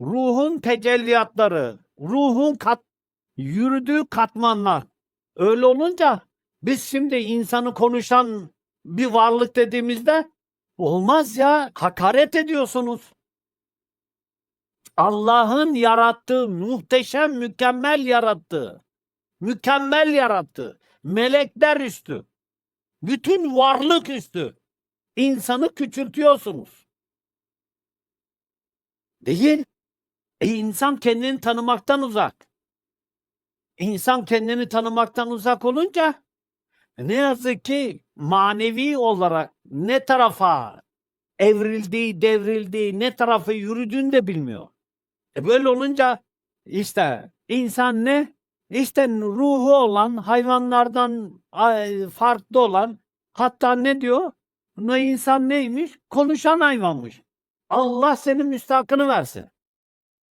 ruhun tecelliyatları, ruhun kat, yürüdüğü katmanlar. Öyle olunca biz şimdi insanı konuşan bir varlık dediğimizde olmaz ya hakaret ediyorsunuz. Allah'ın yarattığı muhteşem mükemmel yarattığı mükemmel yarattı. Melekler üstü. Bütün varlık üstü. İnsanı küçültüyorsunuz. Değil. E insan kendini tanımaktan uzak. İnsan kendini tanımaktan uzak olunca ne yazık ki manevi olarak ne tarafa evrildiği, devrildiği, ne tarafa yürüdüğünü de bilmiyor. E böyle olunca işte insan ne? İşte ruhu olan, hayvanlardan ay, farklı olan, hatta ne diyor? İnsan neymiş? Konuşan hayvanmış. Allah senin müstakını versin.